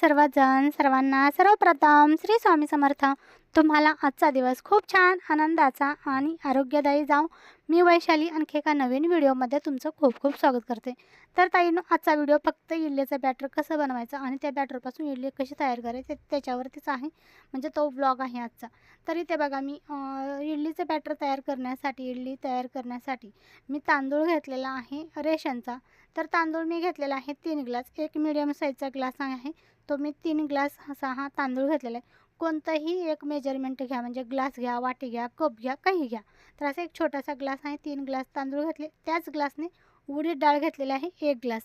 सर्वजण सर्वांना सर्वप्रथम श्री स्वामी समर्थ. तुम्हाला आजचा दिवस खूप छान आनंदाचा आणि आरोग्यदायी जाऊ मी वैशाली आणखी एका नवीन व्हिडिओमध्ये तुमचं खूप खूप स्वागत करते. तर ताईनं आजचा व्हिडिओ फक्त इडलीचं बॅटर कसं बनवायचं आणि त्या बॅटरपासून इडली कशी तयार करायची त्याच्यावरतीच आहे. म्हणजे तो ब्लॉग आहे आजचा. तर इथे बघा मी इडलीचं बॅटर तयार करण्यासाठी इडली तयार करण्यासाठी मी तांदूळ घेतलेला आहे रेशनचा. तर तांदूळ मी घेतलेला आहे तीन ग्लास एक मिडियम साईजचा ग्लास आहे. तो मी तीन ग्लास असा हा तांदूळ घेतलेला आहे कोणतंही एक मेजरमेंट घ्या म्हणजे ग्लास घ्या वाटी घ्या कप घ्या काही घ्या. तर असा एक छोटासा ग्लास आहे तीन ग्लास तांदूळ घेतले. त्याच ग्लासने उडीद डाळ घेतलेली आहे एक ग्लास.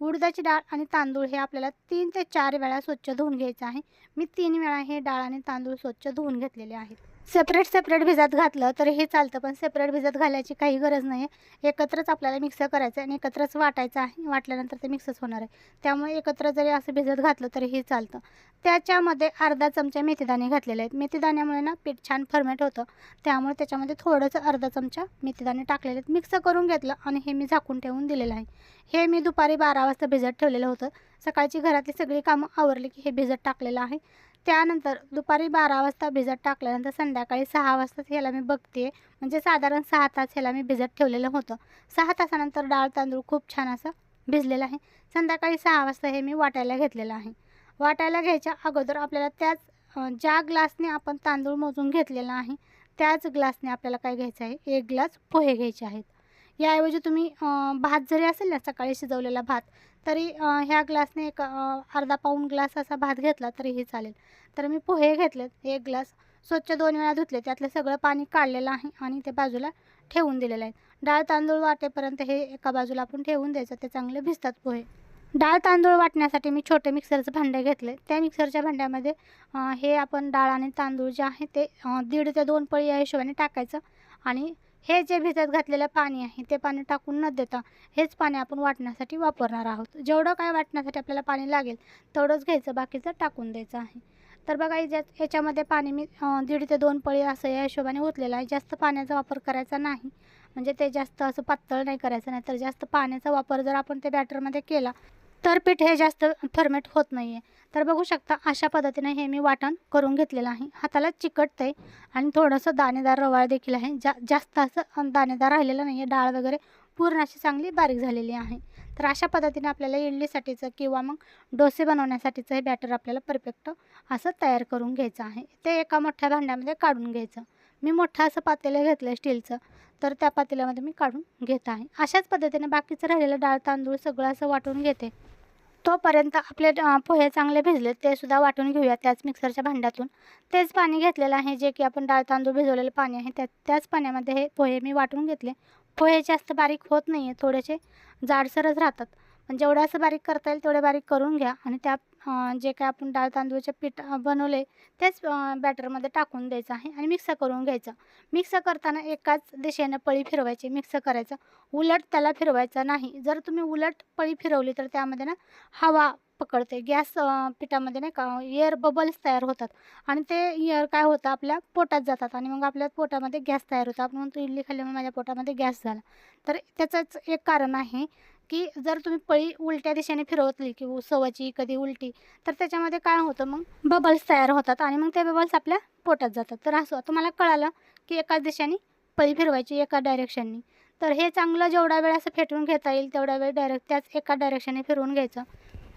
उडदाची डाळ आणि तांदूळ हे आपल्याला तीन ते चार वेळा स्वच्छ धुवून घ्यायचं आहे. मी तीन वेळा हे डाळ आणि तांदूळ स्वच्छ धुवून घेतलेले आहेत. सेपरेट सेपरेट भिजत घातलं तर हे चालतं पण सेपरेट भिजत घालायची काही गरज नाही आहे एकत्रच आपल्याला मिक्स करायचं आहे आणि एकत्रच वाटायचं आहे. वाटल्यानंतर ते मिक्सच होणार आहे. त्यामुळे एकत्र जरी असं भिजत घातलं तरी हे चालतं. त्याच्यामध्ये अर्धा चमचा मेथीदाणे घातलेले आहेत. मेथीदाण्यामुळे ना पीठ छान फर्मेट होतं. त्यामुळे त्याच्यामध्ये थोडंसं अर्धा चमचा मेथीदाणे टाकलेले आहेत. मिक्स करून घेतलं आणि हे मी झाकून ठेवून दिलेलं आहे. हे मी दुपारी बारा वाजता भिजत ठेवलेलं होतं. सकाळची घरातली सगळी कामं आवरली की हे भिजत टाकलेलं आहे. त्यानंतर दुपारी बारा वाजता भिजत टाकल्यानंतर संध्याकाळी सहा वाजता ह्याला मी बघते. म्हणजे साधारण सहा तास ह्याला मी भिजत ठेवलेलं होतं. सहा तासानंतर डाळ तांदूळ खूप छान असं भिजलेलं आहे. संध्याकाळी सहा वाजता हे मी वाटायला घेतलेलं आहे. वाटायला घ्यायच्या अगोदर आपल्याला त्याच ज्या ग्लासने आपण तांदूळ मोजून घेतलेला आहे त्याच ग्लासने आपल्याला काय घ्यायचं आहे? एक ग्लास पोहे घ्यायचे आहेत. याऐवजी तुम्ही भात जरी असेल ना सकाळी शिजवलेला भात तरी ह्या ग्लासने एक अर्धा पाऊण ग्लास असा भात घेतला तरीही चालेल. तर मी पोहे घेतलेत एक ग्लास स्वच्छ दोन वेळा धुतले त्यातलं सगळं पाणी काढलेलं आहे आणि ते बाजूला ठेवून दिलेलं आहे. डाळ तांदूळ वाटेपर्यंत हे एका बाजूला आपण ठेवून द्यायचं ते चांगले भिजतात पोहे. डाळ तांदूळ वाटण्यासाठी मी छोटे मिक्सरचं भांडे घेतले. त्या मिक्सरच्या भांड्यामध्ये हे आपण डाळ आणि तांदूळ जे आहे ते दीड ते दोन पळी या हिशोबाने टाकायचं आणि हे जे भिजत घातलेलं पाणी आहे ते पाणी टाकून न देता हेच पाणी आपण वाटण्यासाठी वापरणार आहोत. जेवढं काय वाटण्यासाठी आपल्याला पाणी लागेल तेवढंच घ्यायचं बाकीचं टाकून द्यायचं आहे. तर बघा ज्या याच्यामध्ये पाणी मी दीड ते दोन पळी असं या हिशोबाने ओतलेलं आहे. जास्त पाण्याचा वापर करायचा नाही. म्हणजे ते जास्त असं पातळ नाही करायचं नाही तर जास्त पाण्याचा वापर जर आपण ते बॅटरमध्ये केला तर पीठ हे जास्त फर्मेट होत नाही आहे तर बघू शकता अशा पद्धतीने हे मी वाटण करून घेतलेलं आहे. हाताला चिकटतं आहे आणि थोडंसं दाणेदार रवाळ देखील आहे. जा जास्त असं दाणेदार राहिलेलं नाही आहे डाळ वगैरे पूर्ण अशी चांगली बारीक झालेली आहे. तर अशा पद्धतीने आपल्याला इडलीसाठीचं किंवा मग डोसे बनवण्यासाठीचं हे बॅटर आपल्याला परफेक्ट असं तयार करून घ्यायचं आहे. ते एका मोठ्या भांड्यामध्ये काढून घ्यायचं. मी मोठं असं पातेलं घेतलं आहे स्टीलचं तर त्या पातेल्यामध्ये मी काढून घेत आहे. अशाच पद्धतीने बाकीचं राहिलेलं डाळ तांदूळ सगळं असं वाटून घेते. तोपर्यंत आपले पोहे चांगले भिजले ते सुद्धा वाटून घेऊया त्याच मिक्सरच्या भांड्यातून. तेच पाणी घेतलेलं आहे जे की आपण डाळ तांदूळ भिजवलेलं पाणी आहे त्या त्याच पाण्यामध्ये हे पोहे मी वाटून घेतले. पोहे जास्त बारीक होत नाही आहे थोडेसे जाडसरच राहतात. पण जेवढं असं बारीक करता येईल तेवढे बारीक करून घ्या आणि त्या जे काय आपण डाळ तांदूळचे पीठ बनवले त्याच बॅटरमध्ये टाकून द्यायचं आहे आणि मिक्स करून घ्यायचं. मिक्स करताना एकाच दिशेनं पळी फिरवायची मिक्स करायचं. उलट त्याला फिरवायचं नाही. जर तुम्ही उलट पळी फिरवली तर त्यामध्ये ना हवा पकडते. गॅस पिठामध्ये नाही का एअर बबल्स तयार होतात. आणि ते एअर काय होतं आपल्या पोटात जातात आणि मग आपल्या पोटामध्ये गॅस तयार होतो. आपण म्हणतो इडली खाल्ल्यामुळे माझ्या पोटामध्ये गॅस झाला. तर त्याचंच एक कारण आहे की जर तुम्ही पळी उलट्या दिशेने फिरवतली की सवाची कधी उलटी तर त्याच्यामध्ये काय होतं मग? बबल्स तयार होतात आणि मग ते बबल्स आपल्या पोटात जातात. तर असं तुम्हाला कळालं की एकाच दिशेने पळी फिरवायची एका डायरेक्शननी तर हे चांगलं जेवढा वेळ असं फेटून घेता येईल तेवढा वेळ डायरेक्ट त्याच एका डायरेक्शनने फिरवून घ्यायचं.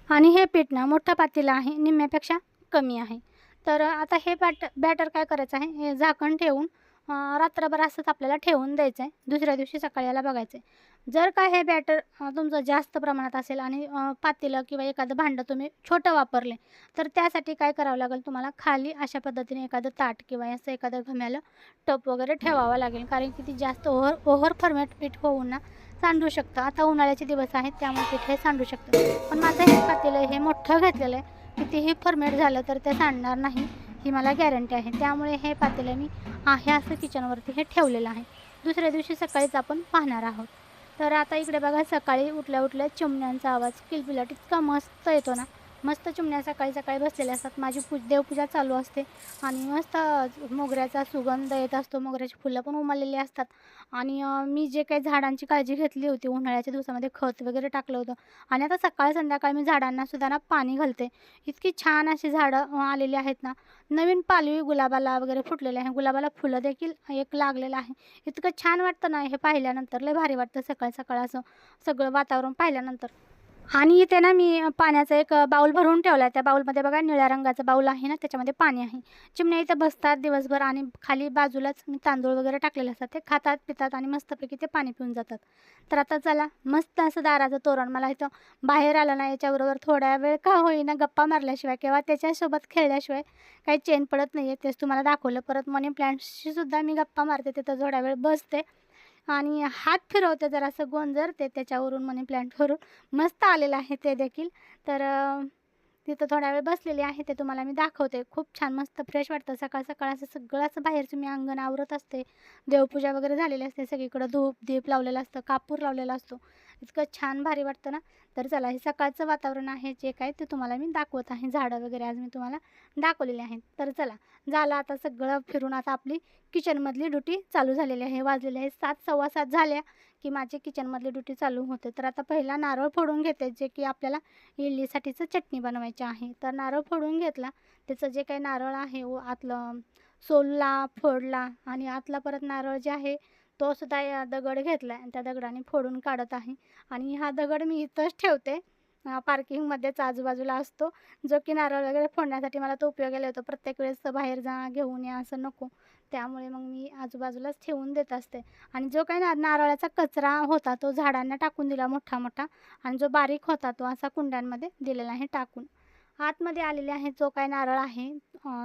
आणि हे पीठ ना मोठं पातेलं आहे निम्म्यापेक्षा कमी आहे. तर आता हे बॅट बॅटर काय करायचं आहे? हे झाकण ठेवून रात्रभर असंच आपल्याला ठेवून द्यायचं आहे दुसऱ्या दिवशी सकाळी याला बघायचं आहे जर का हे बॅटर तुमचं जास्त प्रमाणात असेल आणि पातेलं किंवा एखादं भांडं तुम्ही छोटं वापरले तर त्यासाठी काय करावं लागेल तुम्हाला? खाली अशा पद्धतीने एखादं ताट किंवा असं एखादं घम्याला टप वगैरे ठेवावं लागेल. कारण की ती जास्त ओव्हर ओव्हर फॉर्मॅट पीठ होऊन ना सांडू शकतं. आता उन्हाळ्याचे दिवस आहेत त्यामुळे तिथे हे सांडू शकतं. पण माझं हे पातेलं हे मोठं घेतलेलं आहे. कितीही फर्मेट झालं तर ते सांडणार नाही ही मला गॅरंटी आहे. त्यामुळे हे पातेलं मी आहे असं किचनवरती हे ठेवलेलं आहे. दुसऱ्या दिवशी सकाळीच आपण पाहणार आहोत. तर आता इकडे बघा सकाळी उठल्या उठल्या चिमण्यांचा आवाज किलबिलाट इतका मस्त येतो ना. मस्त चिमण्या सकाळी सकाळी बसलेल्या असतात. माझी पूज देवपूजा चालू असते. आणि मस्त मोगऱ्याचा सुगंध येत असतो. मोगऱ्याची फुलं पण उमललेली असतात. आणि मी जे काही झाडांची काळजी घेतली होती उन्हाळ्याच्या दिवसामध्ये खत वगैरे टाकलं होतं. आणि आता सकाळ संध्याकाळी मी झाडांना सुद्धा ना पाणी घालते. इतकी छान अशी झाडं आलेली आहेत ना. नवीन पालवी गुलाबाला वगैरे फुटलेले आहे. गुलाबाला फुलं देखील एक लागलेलं आहे. इतकं छान वाटतं ना हे पाहिल्यानंतर. लय भारी वाटतं सकाळ सकाळ असं सगळं वातावरण पाहिल्यानंतर. आणि इथे ना मी पाण्याचा एक बाऊल भरून ठेवला आहे त्या बाऊलमध्ये बघा निळ्या रंगाचा बाऊल आहे ना त्याच्यामध्ये पाणी आहे. चिमण्या इथं बसतात दिवसभर आणि खाली बाजूलाच मी तांदूळ वगैरे टाकलेले असतात. ते खातात पितात आणि मस्तपैकी ते पाणी पिऊन जातात. तर आता चला मस्त असं दाराचं तोरण. मला इथं बाहेर आलं ना याच्याबरोबर थोड्या वेळ का होईना गप्पा मारल्याशिवाय किंवा त्याच्यासोबत खेळल्याशिवाय काही चेन पडत नाही आहे तेच तुम्हाला दाखवलं. परत मनी प्लॅन्टशी सुद्धा मी गप्पा मारते तिथं थोडा वेळ बसते. आणि हात फिरवते जरासं गोंजरते त्याच्यावरून मनी प्लॅन्टवरून मस्त आलेलं आहे ते देखील. तर तिथं थोडा वेळ बसलेली आहे ते तुम्हाला मी दाखवते. खूप छान मस्त फ्रेश वाटतं. सकाळ सकाळ असं सगळं असं बाहेरचं मी अंगण आवरत असते. देवपूजा वगैरे झालेली असते. सगळीकडं धूप दीप लावलेलं असतं कापूर लावलेला असतो. इतकं छान भारी वाटतं ना. तर चला हे सकाळचं वातावरण आहे जे काय ते तुम्हाला मी दाखवत आहे. झाडं वगैरे आज मी तुम्हाला दाखवलेली आहेत. तर चला झालं आता सगळं फिरून आता आपली किचनमधली ड्युटी चालू झालेली आहे. वाजलेले आहे सात सव्वा सात झाल्या की माझी किचनमधली ड्युटी चालू होते. तर आता पहिला नारळ फोडून घेते जे की आपल्याला इडलीसाठीचं चटणी बनवायची आहे. तर नारळ फोडून घेतला. त्याचं जे काही नारळ आहे व आतलं सोलला फोडला आणि आतला परत नारळ जे आहे तो सुद्धा या दगड घेतला आणि त्या दगडाने फोडून काढत आहे. आणि हा दगड मी इथंच ठेवते. पार्किंगमध्येच आजूबाजूला असतो. जो की नारळ वगैरे फोडण्यासाठी मला तो उपयोगाला येतो प्रत्येक वेळेस बाहेर जा घेऊन या असं नको. त्यामुळे मग मी आजूबाजूलाच ठेवून देत असते. आणि जो काही ना नारळाचा कचरा होता तो झाडांना टाकून दिला मोठा मोठा आणि जो बारीक होता तो असा कुंड्यांमध्ये दिलेला आहे टाकून. आतमध्ये आलेले आहे जो काय नारळ आहे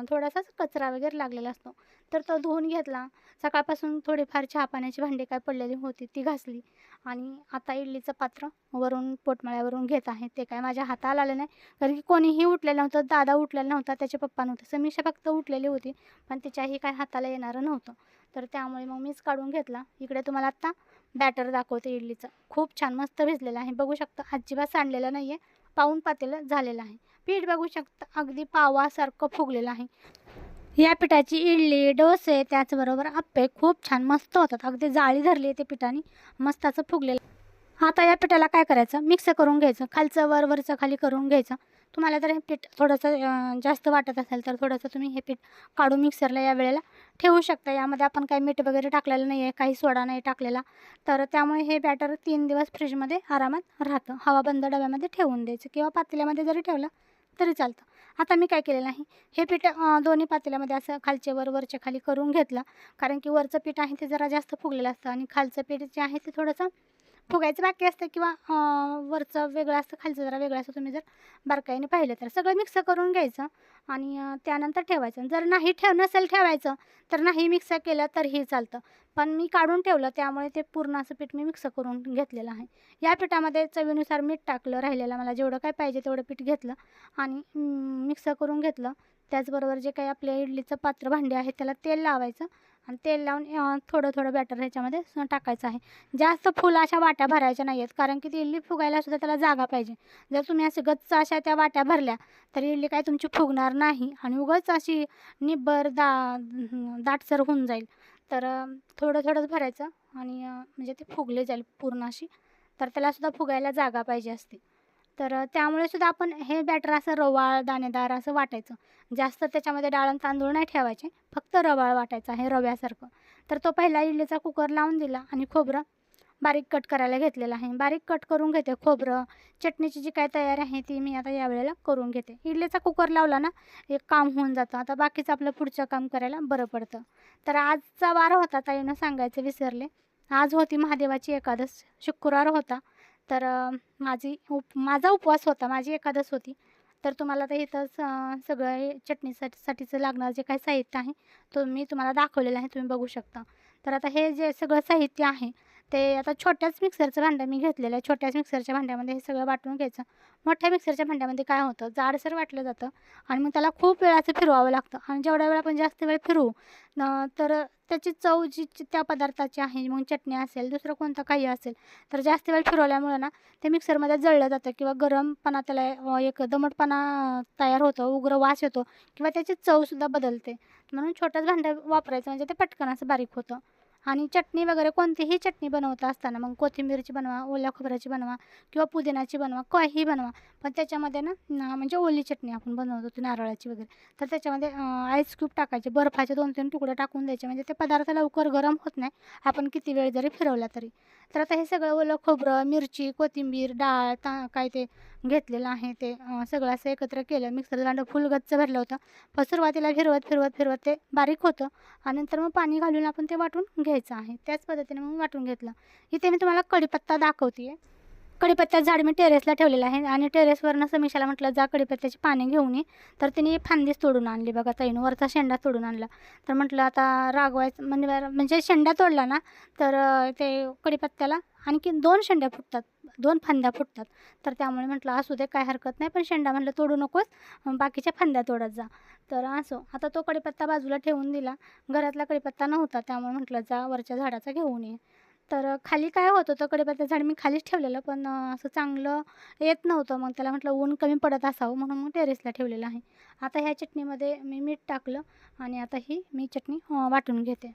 थोडासाच कचरा वगैरे लागलेला असतो. तर तो धुवून घेतला. सकाळपासून थोडीफार चहा पाण्याची भांडी काय पडलेली होती ती घासली. आणि आता इडलीचं पात्र वरून पोटमाळ्यावरून घेत आहे. ते काय माझ्या हाताला आलं नाही. कारण की कोणीही उठलेलं नव्हतं दादा उठलेला नव्हता त्याचे पप्पा नव्हते. समीक्षा फक्त उठलेली होती पण तिच्याही काय हाताला येणारं नव्हतं. तर त्यामुळे मग मीच काढून घेतला. इकडे तुम्हाला आत्ता बॅटर दाखवते इडलीचं. खूप छान मस्त भिजलेलं आहे. बघू शकता अजिबात सांडलेलं नाही आहे पाहून पातेलं झालेलं आहे. पीठ बघू शकता अगदी पावासारखं फुगलेलं आहे. या पिठाची इडली डोसे त्याचबरोबर आप्पे खूप छान मस्त होतात. अगदी जाळी धरली आहे ते पिठाने मस्ताचं फुगलेलं आता या पिठाला काय करायचं? मिक्स करून घ्यायचं. खालचं वर वरचं खाली करून घ्यायचं. तुम्हाला जर हे पीठ थोडंसं जास्त वाटत असेल तर थोडंसं तुम्ही हे पीठ काढून मिक्सरला या वेळेला ठेवू शकता. यामध्ये आपण काही मीठ वगैरे टाकलेलं नाही आहे काही सोडा नाही टाकलेला. तर त्यामुळे हे बॅटर तीन दिवस फ्रीजमध्ये आरामात राहतं. हवा बंद डब्यामध्ये ठेवून द्यायचं किंवा पातेल्यामध्ये जरी ठेवलं तरी चालतं. आता मी काय केलेलं आहे हे पीठ दोन्ही पातेल्यामध्ये असं खालचे वर वरच्या खाली करून घेतलं. कारण की वरचं पीठ आहे ते जरा जास्त फुगलेलं असतं आणि खालचं पीठ जे आहे ते थोडंसं फुगायचं बाकी असतं किंवा वरचं वेगळं असतं खालचं जरा वेगळं असतं तुम्ही जर बारकाईने पाहिलं तर. सगळं मिक्स करून घ्यायचं आणि त्यानंतर ठेवायचं. जर नाही ठेव नसेल ठेवायचं तर नाही मिक्स केलं तरीही चालतं. पण मी काढून ठेवलं त्यामुळे ते पूर्ण असं पीठ मी मिक्स करून घेतलेलं आहे. या पिठामध्ये चवीनुसार मीठ टाकलं राहिलेलं मला जेवढं काय पाहिजे तेवढं पीठ घेतलं आणि मिक्स करून घेतलं. त्याचबरोबर जे काही आपल्या इडलीचं पात्र भांडे आहे त्याला तेल लावायचं. आणि तेल लावून थोडं थोडं बॅटर ह्याच्यामध्ये टाकायचं आहे. जास्त फुलं अशा वाट्या भरायच्या नाही आहेत कारण की ती इडली फुगायला सुद्धा त्याला जागा पाहिजे. जर तुम्ही असे गच्च अशा त्या वाट्या भरल्या तर इडली काय तुमची फुगणार नाही आणि उगाच अशी निब्बर दा दाटसर होऊन जाईल. तर थोडं थोडंच भरायचं आणि म्हणजे ते फुगले जाईल पूर्ण अशी. तर त्यालासुद्धा फुगायला जागा पाहिजे असते. तर त्यामुळे सुद्धा आपण हे बॅटर असं रवाळ दाणेदार असं वाटायचं. जास्त त्याच्यामध्ये डाळ तांदूळ नाही ठेवायचे. फक्त रवाळ वाटायचं आहे रव्यासारखं. तर तो पहिला इडलीचा कुकर लावून दिला आणि खोबरं बारीक कट करायला घेतलेलं आहे. बारीक कट करून घेते खोबरं. चटणीची जी काय तयारी आहे ती मी आता यावेळेला करून घेते. इडलीचा कुकर लावला ना एक काम होऊन जातं. आता बाकीचं आपलं पुढचं काम करायला बरं पडतं. तर आजचा वार होता ताईनं सांगायचं विसरले. आज होती महादेवाची एकादश. शुक्रवार होता. तर माझी उप माझा उपवास होता माझी एकादस होती. तर तुम्हाला तर इथं सगळं हे चटणीसाठी साठीचं लागणारं जे काही साहित्य आहे तो मी तुम्हाला दाखवलेलं आहे तुम्ही बघू शकता. तर आता हे जे सगळं साहित्य आहे ते आता छोट्याच मिक्सरचं भांडं मी घेतलेलं आहे. छोट्याच मिक्सरच्या भांड्यामध्ये हे सगळं वाटून घ्यायचं. मोठ्या मिक्सरच्या भांड्यामध्ये काय होतं? जाडसर वाटलं जातं आणि मग त्याला खूप वेळाचं फिरवावं लागतं. आणि जेवढ्या वेळा आपण जास्त वेळ फिरवू न तर त्याची चव जी त्या पदार्थाची आहे मग चटणी असेल दुसरं कोणतं काही असेल तर जास्त वेळ फिरवल्यामुळं ना ते मिक्सरमध्ये जळलं जातं किंवा गरमपणा त्याला एक दमटपणा तयार होतो उग्र वास येतो किंवा त्याची चवसुद्धा बदलते. म्हणून छोटंच भांडं वापरायचं म्हणजे ते पटकन असं बारीक होतं. आणि चटणी वगैरे कोणतीही चटणी बनवत असताना मग कोथिंबीरची बनवा ओल्या खोबऱ्याची बनवा किंवा पुदिनाची बनवा काहीही बनवा. पण त्याच्यामध्ये ना म्हणजे ओली चटणी आपण बनवतो ती नारळाची वगैरे. तर त्याच्यामध्ये आईस क्यूब टाकायचे. बर्फाचे दोन तीन तुकडे टाकून द्यायचे. म्हणजे ते पदार्थ लवकर गरम होत नाही. आपण किती वेळ जरी फिरवला तरी. तर आता हे सगळं ओलं खोबरं मिरची कोथिंबीर डाळ ता काय ते घेतलेलं आहे ते. सगळं असं एकत्र केलं. मिक्सर दांडं फुल गच्च भरलं होतं. पण सुरुवातीला फिरवत फिरवत फिरवत ते बारीक होतं. आणि नंतर मग पाणी घालून आपण ते वाटून घ्यायचं आहे. त्याच पद्धतीने मग वाटून घेतलं. इथे मी तुम्हाला कढीपत्ता दाखवते कढीपत्त्याचं झाड मी टेरेसला ठेवलेलं आहे. आणि टेरेसवरनं समीशाला म्हटलं जा कडीपत्त्याची पाने घेऊन ये. तर तिने फांदीच तोडून आणली बघा ताईनं वरचा शेंडा तोडून आणला. तर म्हटलं आता रागवायचं म्हणजे म्हणजे शेंडा तोडला ना तर ते कढीपत्त्याला आणखी दोन शेंड्या फुटतात. दोन फांद्या फुटतात. तर त्यामुळे म्हटलं असू दे काय हरकत नाही पण शेंडा म्हटलं तोडू नकोस बाकीच्या फांद्या तोडत जा. तर असो आता तो कढीपत्ता बाजूला ठेवून दिला. घरातला कडीपत्ता नव्हता त्यामुळे म्हटलं जा वरच्या झाडाचा घेऊन ये. तर खाली काय होत होतं कडीपत्ता झाड मी खालीच ठेवलेलं पण असं चांगलं येत नव्हतं. मग त्याला म्हटलं ऊन कमी पडत असावं म्हणून मग टेरेसला ठेवलेलं आहे. आता ह्या चटणीमध्ये मी मीठ टाकलं आणि आता ही मी चटणी वाटून घेते.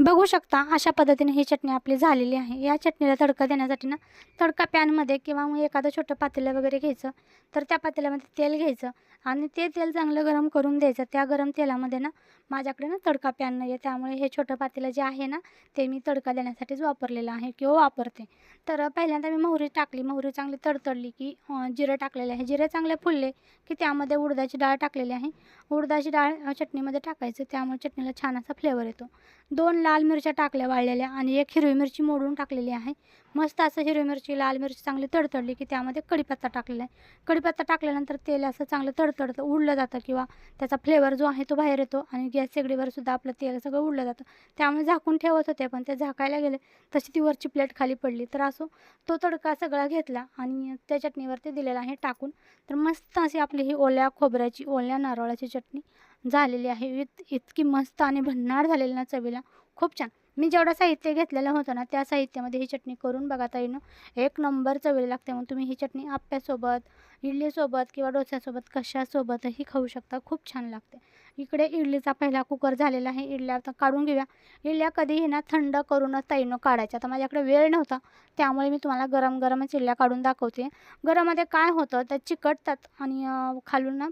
बघू शकता अशा पद्धतीने ही चटणी आपली झालेली आहे. या चटणीला तडका देण्यासाठी ना तडका पॅनमध्ये किंवा मग एखादं छोटं पातेलं वगैरे घ्यायचं तर त्या पातेल्यामध्ये तेल घ्यायचं आणि ते तेल चांगलं गरम करून द्यायचं. त्या गरम तेलामध्ये ना माझ्याकडे ना तडका पॅन नाही आहे त्यामुळे हे छोटं पातेलं जे आहे ना ते मी तडका देण्यासाठीच वापरलेलं आहे किंवा वापरते. तर पहिल्यांदा मी मोहरी टाकली. मोहरी चांगली तडतडली की जिरं टाकलेले आहे. जिरे चांगले फुलले की त्यामध्ये उडदाची डाळ टाकलेली आहे. उडदाची डाळ चटणीमध्ये टाकायचं. त्यामुळे चटणीला छान असा फ्लेवर येतो. दोन लाल मिरच्या टाकल्या वाळलेल्या आणि एक हिरवी मिरची मोडून टाकलेली आहे. मस्त असं हिरवी मिरची लाल मिरची चांगली तडतडली की त्यामध्ये कढीपत्ता टाकलेला आहे. कढीपत्ता टाकल्यानंतर तेल असं चांगलं तडतडतं उडलं जातं किंवा त्याचा फ्लेवर जो आहे तो बाहेर येतो आणि गॅस शेगडीवर सुद्धा आपलं तेल सगळं उडलं जातं. त्यामुळे झाकून ठेवत होते पण ते झाकायला गेले. तशी ती वरची प्लेट खाली पडली. तर असो तो तडका सगळा घेतला आणि त्या चटणीवरती दिलेला आहे टाकून. तर मस्त अशी आपली ही ओल्या खोबऱ्याची ओल्या नारळाची चटणी झालेली आहे. इत इतकी मस्त आणि भन्नाट झालेली ना चवीला. खूप छान. मी जेवढं साहित्य घेतलेलं होतं ना त्या साहित्यामध्ये ही चटणी करून बघा ताईनं एक नंबर चवीला लागते. मग तुम्ही ही चटणी आप्यासोबत इडलीसोबत किंवा डोस्यासोबत कशासोबतही खाऊ शकता. खूप छान लागते. इकडे इडलीचा पहिला कुकर झालेला आहे. इडल्या आता काढून घेऊया. इडल्या कधीही ना थंड करूनच ताईनं काढायच्या. आता माझ्याकडे वेळ नव्हता. त्यामुळे मी तुम्हाला गरम गरमच इडल्या काढून दाखवते. गरममध्ये काय होतं त्या चिकटतात आणि खालून ना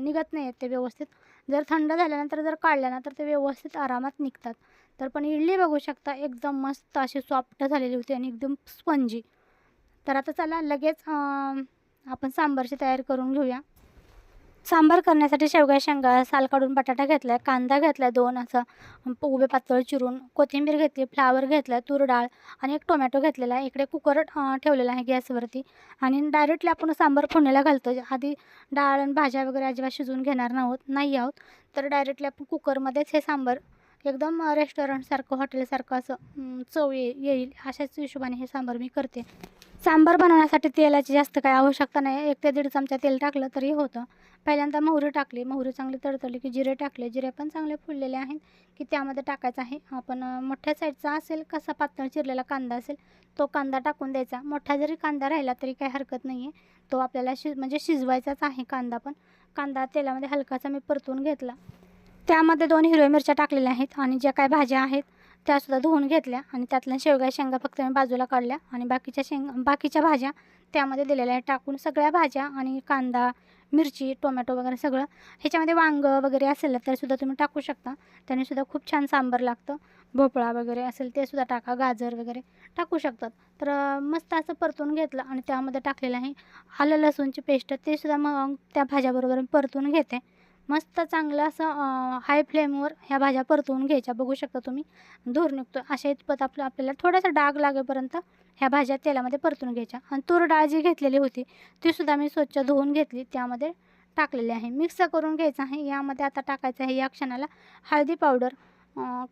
निघत नाही आहेत ते व्यवस्थित. जर थंड झाल्यानंतर जर काढल्या ना तर ते व्यवस्थित आरामात निघतात. तर पण इडली बघू शकता एकदम मस्त अशी सॉफ्ट झालेली होती आणि एकदम स्पंजी तर आता चला लगेच आपण सांबारची तयारी करून घेऊया. सांबार करण्यासाठी शेवगा शेंगा साल काढून बटाटा घेतला आहे कांदा घेतला आहे दोन असं उभे पातळ चिरून कोथिंबीर घेतली फ्लावर घेतला आहे तूर डाळ आणि एक टोमॅटो घेतलेला आहे. इकडे कुकर ठेवलेला आहे गॅसवरती आणि डायरेक्टली आपण सांबार फोडणीला घालतो आधी डाळ आणि भाज्या वगैरे अजिबात शिजवून घेणार नाहोत नाही आहोत. तर डायरेक्टली आपण कुकरमध्येच हे सांबार एकदम रेस्टॉरंटसारखं हॉटेलसारखं असं चव ये येईल अशाच हिशोबाने हे सांबार मी करते. सांबार बनवण्यासाठी तेलाची जास्त काही आवश्यकता नाही. एक ते दीड चमचा तेल टाकलं तरी होतं. पहिल्यांदा मोहरी टाकली. मोहरी चांगली तडतडली की जिरे टाकले. जिरे पण चांगले फुललेले आहेत की त्यामध्ये टाकायचं आहे. आपण मोठ्या साईजचा असेल कसा पातळ चिरलेला कांदा असेल तो कांदा टाकून द्यायचा. मोठा जरी कांदा राहिला तरी काही हरकत नाही आहे तो आपल्याला शिज म्हणजे शिजवायचाच आहे कांदा पण. कांदा तेलामध्ये हलकासा मी परतून घेतला. त्यामध्ये दोन हिरव्या मिरच्या टाकलेल्या आहेत आणि ज्या काय भाज्या आहेत त्यासुद्धा धुवून घेतल्या आणि त्यातल्या शेवग्या शेंगा फक्त मी बाजूला काढल्या आणि बाकीच्या शेंग बाकीच्या भाज्या त्यामध्ये दिलेल्या आहेत. टाकून सगळ्या भाज्या आणि कांदा मिरची टोमॅटो वगैरे सगळं ह्याच्यामध्ये वांगं वगैरे असेल तर सुद्धा तुम्ही टाकू शकता. त्याने सुद्धा खूप छान सांबार लागतं. भोपळा वगैरे असेल ते सुद्धा टाका गाजर वगैरे टाकू शकतात. तर मस्त असं परतून घेतलं आणि त्यामध्ये टाकलेलं आहे आलं लसूणची पेस्ट ते सुद्धा मग त्या भाज्याबरोबर मी परतून घेते. मस्त चांगलं असं हाय फ्लेमवर ह्या भाज्या परतवून घ्यायच्या. बघू शकता तुम्ही. धूर निघतो अशा इतपत आपलं आपल्याला थोडासा डाग लागेपर्यंत ह्या भाज्या तेलामध्ये परतून घ्यायच्या. आणि तूर डाळ जी घेतलेली होती तीसुद्धा मी स्वच्छ धुवून घेतली. त्यामध्ये टाकलेली आहे. मिक्स करून घ्यायचं आहे. यामध्ये आता टाकायचं आहे या क्षणाला हळदी पावडर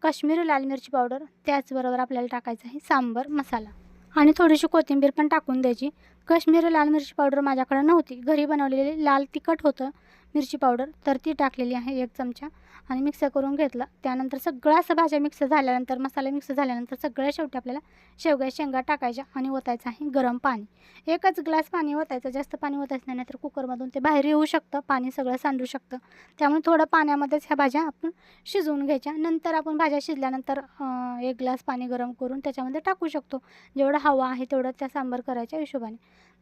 काश्मीरी लाल मिरची पावडर. त्याचबरोबर आपल्याला टाकायचं आहे सांबर मसाला. आणि थोडीशी कोथिंबीर पण टाकून द्यायची. काश्मीरी लाल मिरची पावडर माझ्याकडे नव्हती. घरी बनवलेली लाल तिखट होतं. मिरची पावडर तर ती टाकलेली आहे एक चमचा. आणि मिक्स करून घेतला. त्यानंतर सगळ्या असं भाज्या मिक्स झाल्यानंतर मसाला मिक्स झाल्यानंतर सगळ्या शेवटी आपल्याला शेवग्या शेंगा टाकायच्या आणि ओतायचं आहे गरम पाणी. एकच ग्लास पाणी ओतायचं जास्त पाणी ओतायचं नाही नाहीतर कुकरमधून ते बाहेर येऊ शकतं पाणी सगळं सांडू शकतं. त्यामुळे थोडं पाण्यामध्येच ह्या भाज्या आपण शिजवून घ्यायच्या. नंतर आपण भाज्या शिजल्यानंतर एक ग्लास पाणी गरम करून त्याच्यामध्ये टाकू शकतो. जेवढं हवा आहे तेवढं त्या सांबार करायच्या हिशोबाने.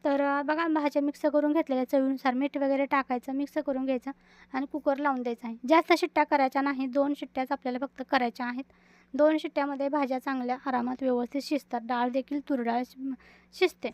तर बघा भाज्या मिक्स करून घेतलेल्या चवीनुसार मीठ वगैरे टाकायचं मिक्स करून घ्यायचा आणि कुकर लावून द्यायचा आहे. जास्त शिट्ट्या करायच्या नाही दोन शिट्ट्याच आपल्याला फक्त करायच्या आहेत. दोन शिट्ट्यामध्ये भाज्या चांगल्या आरामात व्यवस्थित शिजतात. डाळ देखील तुरडाळ शि- शिजते.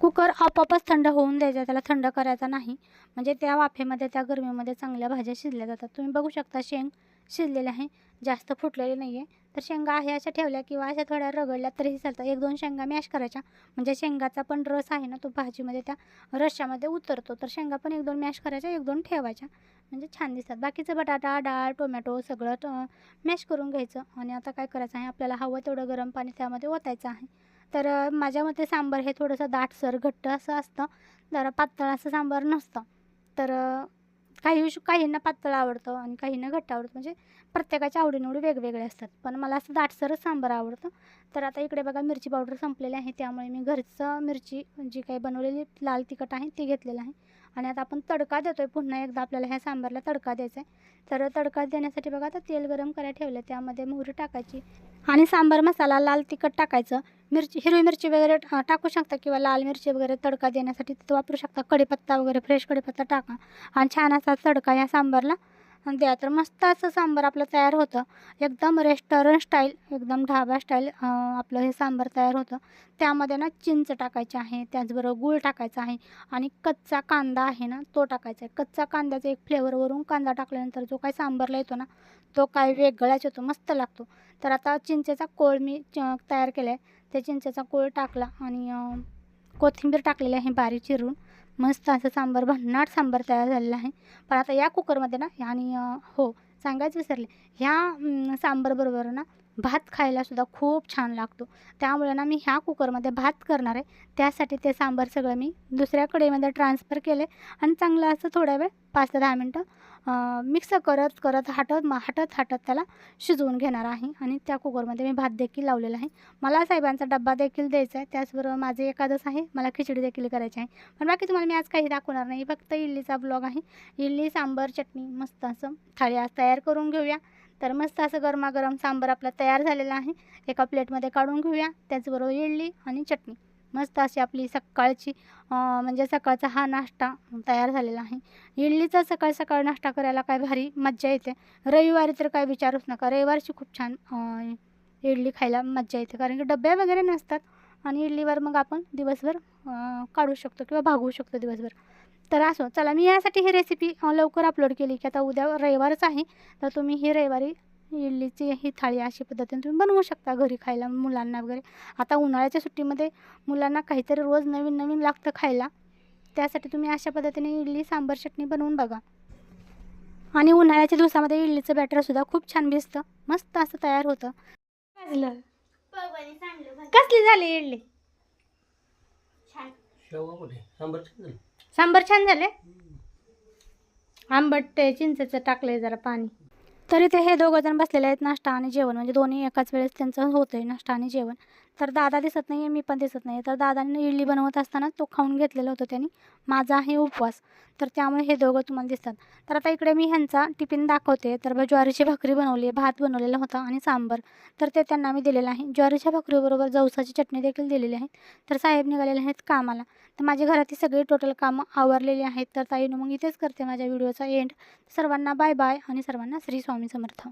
कुकर आपोआपच थंड होऊन द्यायचा त्याला थंड करायचा नाही. म्हणजे त्या वाफेमध्ये त्या गरमीमध्ये चांगल्या भाज्या शिजल्या जातात. तुम्ही बघू शकता शेंग शिजलेले आहे जास्त फुटलेले नाही आहे तर शेंगा आहे अशा ठेवल्या किंवा अशा थोड्या रगडल्या तरीही चालतं. एक दोन शेंगा मॅश करायच्या. म्हणजे शेंगाचा पण रस आहे ना तो भाजीमध्ये त्या रशामध्ये उतरतो. तर शेंगा पण एक दोन मॅश करायच्या एक दोन ठेवायच्या. म्हणजे छान दिसतात. बाकीचं बटाटा डाळ टोमॅटो सगळं मॅश करून घ्यायचं. आणि आता काय करायचं आहे आपल्याला हवं तेवढं गरम पाणी त्यामध्ये ओतायचं आहे. तर माझ्या मते सांबार हे थोडंसं दाटसर घट्ट असं असतं. जरा पातळ असं सांबार नसतं. तर काही काहींना पातळ आवडतं आणि काहींना घट्ट आवडतं. म्हणजे प्रत्येकाच्या आवडीनिवडी वेगवेगळे असतात. पण मला असं दाटसरच सांबार आवडतं. तर आता इकडे बघा मिरची पावडर संपलेली आहे. त्यामुळे मी घरचं मिरची जी काही बनवलेली लाल तिखट आहे ती घेतलेलं आहे. आणि आता आपण तडका देतो आहे पुन्हा एकदा आपल्याला ह्या सांबारला तडका द्यायचा आहे तर तडका देण्यासाठी बघा आता तेल गरम करायला ठेवलं त्यामध्ये मोहरी टाकायची आणि सांबार मसाला लाल तिखट टाकायचं. मिरची हिरवी मिरची वगैरे टाकू शकता किंवा लाल मिरची वगैरे तडका देण्यासाठी तिथं वापरू शकता. कढीपत्ता वगैरे फ्रेश कढीपत्ता टाका. आणि छान असा तडका या सांबारला द्या तर मस्त असं सांबार आपलं तयार होतं. एकदम रेस्टॉरंट स्टाईल एकदम ढाबा स्टाईल आपलं हे सांबार तयार होतं. त्यामध्ये ना चिंच टाकायची आहे त्याचबरोबर गूळ टाकायचा आहे आणि कच्चा कांदा आहे ना तो टाकायचा आहे. कच्चा कांद्याचा एक फ्लेवरवरून कांदा टाकल्यानंतर जो काय सांबारला येतो ना तो काय वेगळाच येतो मस्त लागतो. तर आता चिंचेचा कोळ मी च- तयार केला आहे त्या चिंचेचा कोळ टाकला आणि कोथिंबीर टाकलेली आहे बारीक चिरून. मस्त असं सांबार भन्नाट सांबार तयार झालेला आहे. पण आता या कुकरमध्ये ना आणि हो सांगायचं विसरले. ह्या सांबारबरोबर ना भात खायलासुद्धा खूप छान लागतो. त्यामुळे ना मी ह्या कुकरमध्ये भात करणार आहे. त्यासाठी ते सांबार सगळं मी दुसऱ्या कढईमध्ये ट्रान्सफर केले आणि चांगलं असं थोड्या वेळ पाच ते दहा मिनटं मिक्स करत करत हाटत म हाटत हाटत त्याला शिजवून घेणार आहे. आणि त्या कुकरमध्ये मी भात देखील लावलेला आहे. मला साहेबांचा डब्बा देखील द्यायचा आहे. त्याचबरोबर माझे एकादस आहे. मला खिचडी देखील करायची आहे. पण बाकी तुम्हाला मी आज काही दाखवणार नाही. फक्त इडलीचा ब्लॉग आहे. इडली सांबर चटणी मस्त असं थाळी आज तयार करून घेऊया. तर मस्त असं गरमागरम सांबार आपला तयार झालेला आहे. एका प्लेटमध्ये काढून घेऊया. त्याचबरोबर इडली आणि चटणी. मस्त अशी आपली सकाळची म्हणजे सकाळचा हा नाश्ता तयार झालेला आहे. इडलीचा सकाळ सकाळ नाश्ता करायला काय भारी मज्जा येते. रविवारी तर काय विचारूच नका. रविवारची खूप छान इडली खायला मज्जा येते. कारण की डबे वगैरे नसतात आणि इडलीवर मग आपण दिवसभर काढू शकतो किंवा भागवू शकतो दिवसभर. तर असो चला मी यासाठी ही रेसिपी लवकर अपलोड केली की आता उद्या रविवारच आहे. तर तुम्ही ही रविवारी इडलीची ही थाळी अशी पद्धतीने तुम्ही बनवू शकता घरी खायला मुलांना वगैरे. आता उन्हाळ्याच्या सुट्टीमध्ये मुलांना काहीतरी रोज नवीन नवीन लागतं खायला. त्यासाठी तुम्ही अशा पद्धतीने इडली सांबार चटणी बनवून बघा. आणि उन्हाळ्याच्या दिवसामध्ये इडलीचं बॅटरसुद्धा खूप छान भिजतं. मस्त असं तयार होतं. कसली झाली इडली? सांबर छान छान झाले. आंबट ते चिंचेचं टाकलंय जरा पाणी. तरी ते हे दोघं जण बसलेले आहेत नाश्ता आणि जेवण. म्हणजे दोन्ही एकाच वेळेस त्यांचं होतंय नाश्ता आणि जेवण. तर दादा दिसत नाही आहे मी पण दिसत नाही तर दादाने इडली बनवत असताना तो खाऊन घेतलेला होता त्यांनी. माझा आहे उपवास. तर त्यामुळे हे दोघं तुम्हाला दिसतात. तर आता इकडे मी ह्यांचा टिफिन दाखवते. तर बघ ज्वारीची भाकरी बनवली आहे. भात बनवलेला होता आणि सांबर. तर ते त्यांना मी दिलेलं आहे. ज्वारीच्या भाकरीबरोबर जवसाची चटणी देखील दिलेली आहे. तर साहेब निघालेले आहेत कामाला. तर माझ्या घरातील सगळी टोटल कामं आवरलेली आहेत. तर ताईनं मग इथेच करते माझ्या व्हिडिओचा एंड सर्वांना बाय बाय आणि सर्वांना श्री स्वामी समर्थ.